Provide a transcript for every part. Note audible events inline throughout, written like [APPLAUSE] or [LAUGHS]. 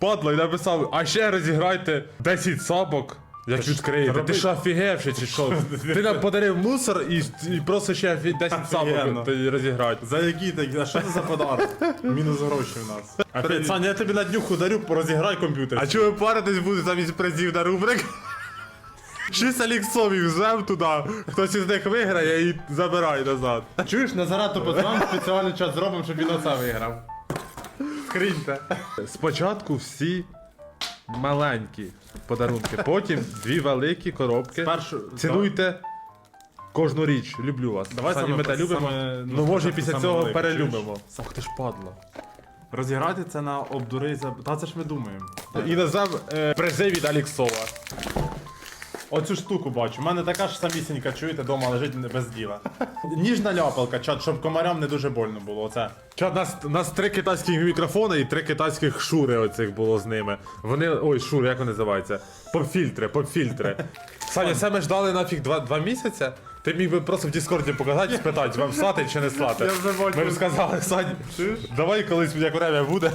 Падла і написав, а ще розіграйте 10 сапок. Як відкриєте, ти що офігевши чи що? [LAUGHS] Ти нам подарив мусор і, і просто ще 10 Офігенно. сапок розіграти. За які такі? А що це за подарок? Мінус гроші в нас. А Саня, я тобі на днюху дарю, розіграй комп'ютер. А чого ви паритесь буде замість призів на рубрик? [LAUGHS] Шість аліксовів звем туди, хтось із них виграє і забирай назад. Чуєш, Назарату позвам, спеціальний час зробимо, щоб він оце виграв. Скриньте. Спочатку всі маленькі подарунки, потім дві великі коробки. Спершу- Цінуйте кожну річ. Люблю вас. Давай Сані, саме ми те про- любимо. саме, ну, ну, може, після саме цього велике, перелюбимо. Ох ти ж падло. Розіграти це на обдури за. Та це ж ми думаємо. І назвем е, призи від Аліксова. Оцю штуку бачу. У мене така ж самісінька, чуєте, дома лежить без діла. Ніжна ляпалка, чат, щоб комарям не дуже больно було. Оце. Чо, нас, нас три китайських мікрофони і три китайських шури оцих було з ними. Вони. Ой, шури, як вони називаються? Попфільтри, попфільтри. Саня, це ми ждали нафіг два, два місяці. Ти міг би просто в Діскорді показати і спитати, вам слати чи не слати. Я вже. Ми б сказали, Сань, давай колись як время буде.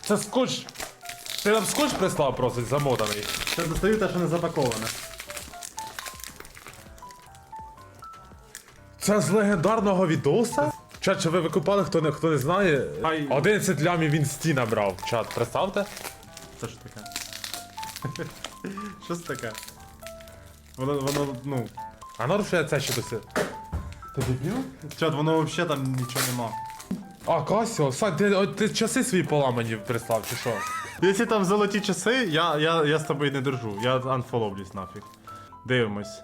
Це скотч. Ти нам скотч прислав просто замотаний. Це достаю те, що не запаковане. Це з легендарного відоса? Чат, чи ви викупали, хто не, хто не знає? Хай- 11 лямів він сті набрав. Чат, представте? Це що таке? Що це таке? Воно, воно, ну. А нарушує це ще досі. Ти дебіл? Чат, воно взагалі там нічого нема. А, Касіо, Сань, ти, о, ти часи свої поламані прислав, чи що? Якщо там золоті часи, я, я, я з тобою не держу. Я анфоловлюсь нафіг. Дивимось.